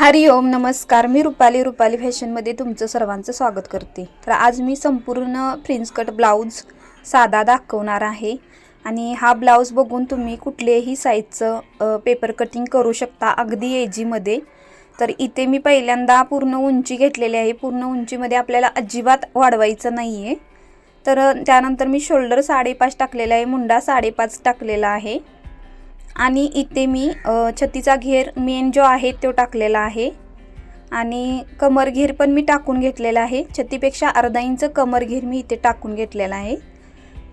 हरिओम नमस्कार. मी रुपाली रुपाली फॅशनमध्ये तुमचं सर्वांचं स्वागत करते. तर आज मी संपूर्ण प्रिन्स कट ब्लाऊज साधा दाखवणार आहे. आणि हा ब्लाऊज बघून तुम्ही कुठलेही साईजचं पेपर कटिंग करू शकता अगदी एजीमध्ये. तर इथे मी पहिल्यांदा पूर्ण उंची घेतलेली आहे. पूर्ण उंचीमध्ये आपल्याला अजिबात वाढवायचं नाही आहे तर त्यानंतर मी शोल्डर साडेपाच टाकलेला आहे. मुंडा साडेपाच टाकलेला आहे. आणि इथे मी छतीचा घेर मेन जो आहे तो टाकलेला आहे. आणि कमर घेर पण मी टाकून घेतलेला आहे. छतीपेक्षा अर्धा इंच कमर घेर मी इथे टाकून घेतलेला आहे.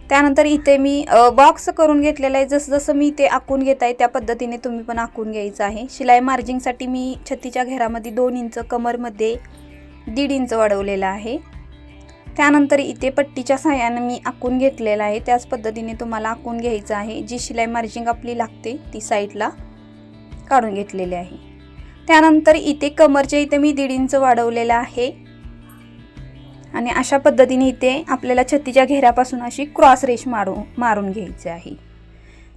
त्यानंतर इथे मी बॉक्स करून घेतलेला आहे. जसं जसं मी ते आखून घेत आहे त्या पद्धतीने तुम्ही पण आखून घ्यायचं आहे. शिलाई मार्जिंगसाठी मी छतीच्या घेरामध्ये दोन इंच कमरमध्ये दीड इंच वाढवलेलं आहे. त्यानंतर इथे पट्टीच्या सहाय्यानं मी आखून घेतलेलं आहे. त्याच पद्धतीने तुम्हाला आखून घ्यायचं आहे. जी शिलाई मार्जिंग आपली लागते ती साईडला काढून घेतलेली आहे. त्यानंतर इथे कमरच्या इथे मी दीड इंच वाढवलेलं आहे. आणि अशा पद्धतीने इथे आपल्याला छत्तीच्या घेऱ्यापासून अशी क्रॉस रेश मारू मारून घ्यायची आहे.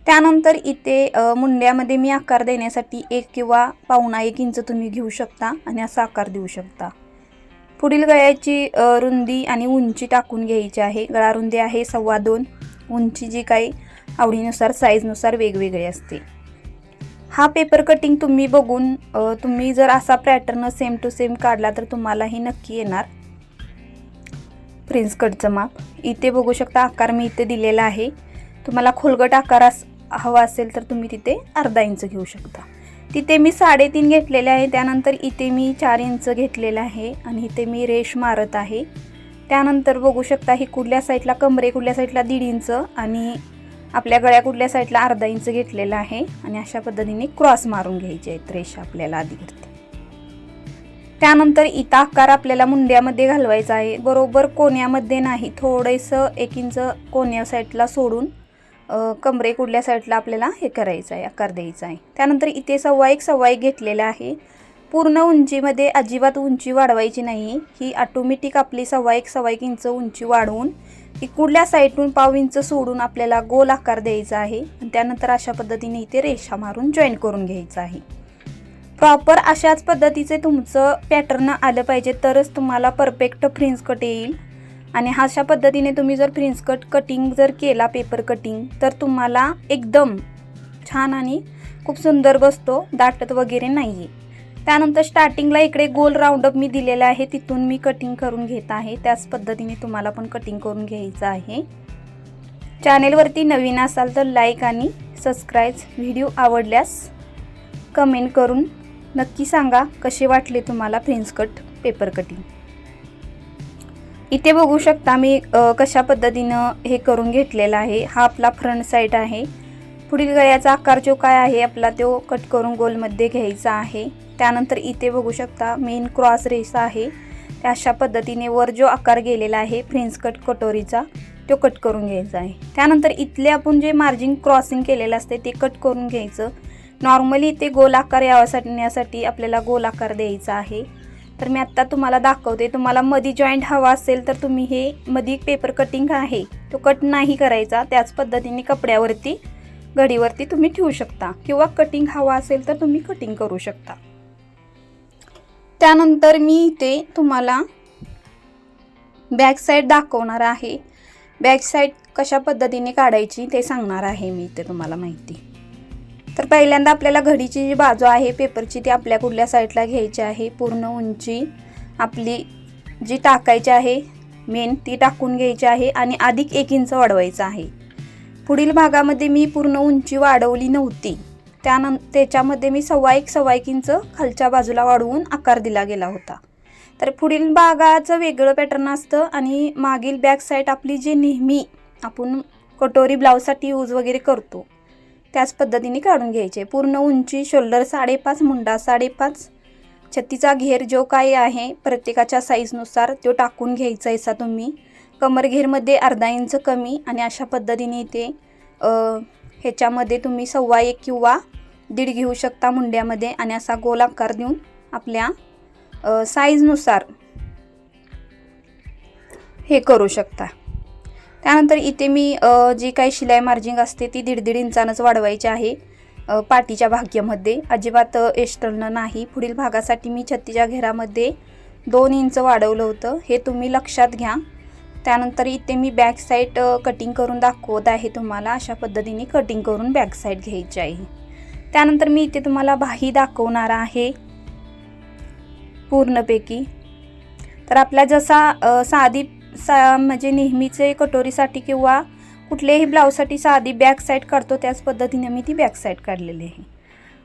त्यानंतर इथे मुंड्यामध्ये मी आकार देण्यासाठी एक किंवा पावणा एक इंच तुम्ही घेऊ शकता आणि असा आकार देऊ शकता. पुढील गळ्याची रुंदी आणि उंची टाकून घ्यायची आहे. गळा रुंदी आहे सव्वा दोन. उंची जी काही आवडीनुसार साईजनुसार वेगवेगळी असते. हा पेपर कटिंग तुम्ही बघून तुम्ही जर असा पॅटर्न सेम टू सेम काढला तर तुम्हालाही नक्की येणार. प्रिन्स कटचं माप. इथे बघू शकता आकार मी इथे दिलेला आहे. तुम्हाला खोलगट आकार हवा असेल तर तुम्ही तिथे अर्धा इंच घेऊ शकता. तिथे मी साडेतीन घेतलेले आहे. त्यानंतर इथे मी चार इंच घेतलेलं आहे आणि इथे मी रेश मारत आहे. त्यानंतर बघू शकता ही कुठल्या साईडला कमरे कुठल्या साईडला दीड इंच आणि आपल्या गळ्या कुठल्या साईडला अर्धा इंच घेतलेला आहे. आणि अशा पद्धतीने क्रॉस मारून घ्यायचे आहेत रेष आपल्याला आधी करते त्यानंतर इथं आकार आपल्याला मुंड्यामध्ये घालवायचा आहे. बरोबर कोण्यामध्ये नाही. थोडंसं एक इंच कोण्या साईडला सोडून कमरे कुठल्या साईडला आपल्याला हे करायचं आहे आकार द्यायचा आहे. त्यानंतर इथे सव्वा एक सव्वा एक घेतलेला आहे. पूर्ण उंचीमध्ये अजिबात उंची वाढवायची नाही. ही ऑटोमॅटिक आपली सव्वा एक सव्वा एक इंच उंची वाढवून ही कुठल्या साईडून पाव इंच सोडून आपल्याला गोल आकार द्यायचा आहे. त्यानंतर अशा पद्धतीने इथे रेषा मारून जॉईन करून घ्यायचं आहे. प्रॉपर अशाच पद्धतीचे तुमचं पॅटर्न आलं पाहिजे तरच तुम्हाला परफेक्ट फ्रिन्स कट येईल. आणि अशा पद्धतीने तुम्ही जर फ्रिन्स कट कटिंग जर केला पेपर कटिंग तर तुम्हाला एकदम छान आणि खूप सुंदर बसतो दाटत वगैरे नाही आहे त्यानंतर स्टार्टिंगला इकडे गोल राऊंडअप मी दिलेला आहे तिथून मी कटिंग करून घेत आहे. त्याच पद्धतीने तुम्हाला पण कटिंग करून घ्यायचं आहे. चॅनेलवरती नवीन असाल तर लाईक आणि सबस्क्राईब व्हिडिओ आवडल्यास कमेंट करून नक्की सांगा कसे वाटले तुम्हाला प्रिन्स कट पेपर कटिंग इथे बघू शकता मी कशा पद्धतीनं हे करून घेतलेला आहे. हा आपला फ्रंट साईड आहे. पुढील गळ्याचा आकार जो काय आहे आपला तो कट करून गोलमध्ये घ्यायचा आहे. त्यानंतर इथे बघू शकता मेन क्रॉस रेस आहे. त्या अशा पद्धतीने वर जो आकार गेलेला आहे फ्रेंच कट कटोरीचा तो कट करून घ्यायचा आहे. त्यानंतर इथले आपण जे मार्जिन क्रॉसिंग केलेलं असते ते कट करून घ्यायचं. नॉर्मली ते गोल आकार यासाठी आपल्याला गोल आकार द्यायचा आहे. तर मी आत्ता तुम्हाला दाखवते. तुम्हाला मधी जॉईंट हवा असेल तर तुम्ही हे मधी पेपर कटिंग आहे. तो कट नाही करायचा. त्याच पद्धतीने कपड्यावरती घडीवरती तुम्ही ठेवू शकता. किंवा कटिंग हवा असेल तर तुम्ही कटिंग करू शकता. त्यानंतर मी इथे तुम्हाला बॅक साईड दाखवणार आहे. बॅक साईड कशा पद्धतीने काढायची ते सांगणार आहे मी इथे तुम्हाला माहिती. तर पहिल्यांदा आपल्याला घडीची जी बाजू आहे पेपरची ती आपल्या कुठल्या साईडला घ्यायची आहे पूर्ण उंची आपली जी टाकायची आहे मेन ती टाकून घ्यायची आहे आणि अधिक एक इंच वाढवायचं आहे. पुढील भागामध्ये मी पूर्ण उंची वाढवली नव्हती. त्यानं त्याच्यामध्ये मी सव्वा एक सव्वा एक इंच खालच्या बाजूला वाढवून आकार दिला गेला होता. तर पुढील भागाचं वेगळं पॅटर्न असतं आणि मागील बॅक साईड आपली जी नेहमी आपण कटोरी ब्लाऊजसाठी यूज वगैरे करतो त्याच पद्धतीने काढून घ्यायचे. पूर्ण उंची शोल्डर साडेपाच मुंडा साडेपाच. छत्तीचा घेर जो काही आहे प्रत्येकाच्या साईजनुसार तो टाकून घ्यायचा असा तुम्ही. कमर घेरमध्ये अर्धा इंच कमी आणि अशा पद्धतीने ते ह्याच्यामध्ये तुम्ही सव्वा एक किंवा दीड घेऊ शकता मुंड्यामध्ये आणि असा गोल आकार देऊन आपल्या साईजनुसार हे करू शकता. त्यानंतर इथे मी जी काही शिलाई मार्जिंग असते ती दीड दीड इंचानंच वाढवायची आहे पाठीच्या भाग्यामध्ये. अजिबात एक्स्टर्नल नाही. पुढील भागासाठी मी छत्तीच्या घेरामध्ये दोन इंच वाढवलं होतं. हे तुम्ही लक्षात घ्या. त्यानंतर इथे मी बॅक साईड कटिंग करून दाखवत आहे तुम्हाला. अशा पद्धतीने कटिंग करून बॅक साईड घ्यायची आहे. त्यानंतर मी इथे तुम्हाला बाही दाखवणार आहे. पूर्णपैकी. तर आपल्या जसा साधी सा म्हणजे नेहमीचे कटोरीसाठी किंवा कुठल्याही ब्लाऊजसाठी साधी बॅक साईड काढतो त्याच पद्धतीने मी ती बॅक साईड काढलेली आहे.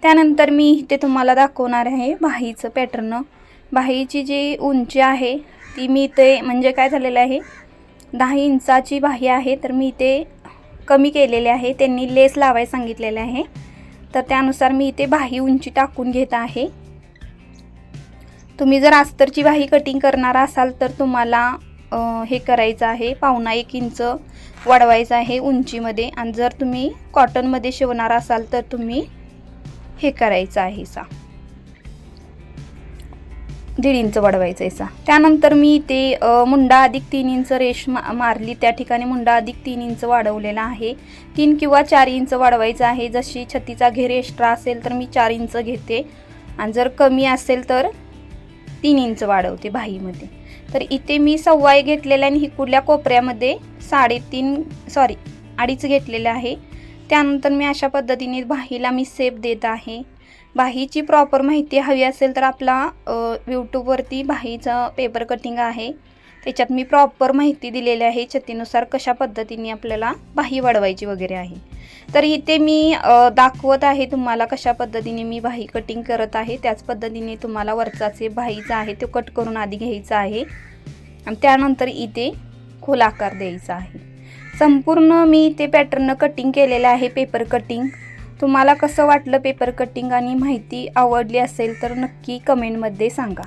त्यानंतर मी इथे तुम्हाला दाखवणार आहे बाहीचं पॅटर्न. बाहीची जी उंची आहे ती मी इथे म्हणजे काय झालेलं आहे दहा इंचाची बाही आहे तर मी इथे कमी केलेले आहे त्यांनी लेस लावायला सांगितलेले आहे. तर त्यानुसार मी इथे बाही उंची टाकून घेत आहे. तुम्ही जर अस्तरची बाही कटिंग करणार असाल तर तुम्हाला हे करायचं आहे. पावणा एक इंच वाढवायचं आहे उंचीमध्ये. आणि जर तुम्ही कॉटनमध्ये शिवणार असाल तर तुम्ही हे करायचं आहे सा. दीड इंच वाढवायचं आहे सा. त्यानंतर मी ते मुंडा अधिक तीन इंच रेश मा मारली. त्या ठिकाणी मुंडा अधिक तीन इंच वाढवलेला आहे. तीन किंवा चार इंच वाढवायचं आहे. जशी छत्तीचा घेर एक्स्ट्रा असेल तर मी चार इंच घेते. आणि जर कमी असेल तर तीन इंच वाढवते बाहीमध्ये तर इथे मी सव्वाई घेतलेलं घेतलेला आणि हिकुडल्या कोपऱ्यामध्ये साडेतीन सॉरी अडीच घेतलेलं आहे. त्यानंतर मी अशा पद्धतीने बाहीला मी सेप देत आहे. बाहीची प्रॉपर माहिती हवी असेल तर आपला यूट्यूबवरती बाहीचं पेपर कटिंग आहे. त्याच्यात मी प्रॉपर माहिती दिलेली आहे छतीनुसार कशा पद्धतीने आपल्याला बाही वाढवायची वगैरे आहे. तर इथे मी दाखवत आहे तुम्हाला कशा पद्धतीने मी बाही कटिंग करत आहे. त्याच पद्धतीने तुम्हाला वरचाचे बाहीचा आहे तो कट करून आधी घ्यायचा आहे. आणि त्यानंतर इथे खोल आकार द्यायचा आहे. संपूर्ण मी ते पॅटर्न कटिंग केलेलं आहे पेपर कटिंग तुम्हाला कसं वाटलं पेपर कटिंग आणि माहिती आवडली असेल तर नक्की कमेंटमध्ये सांगा.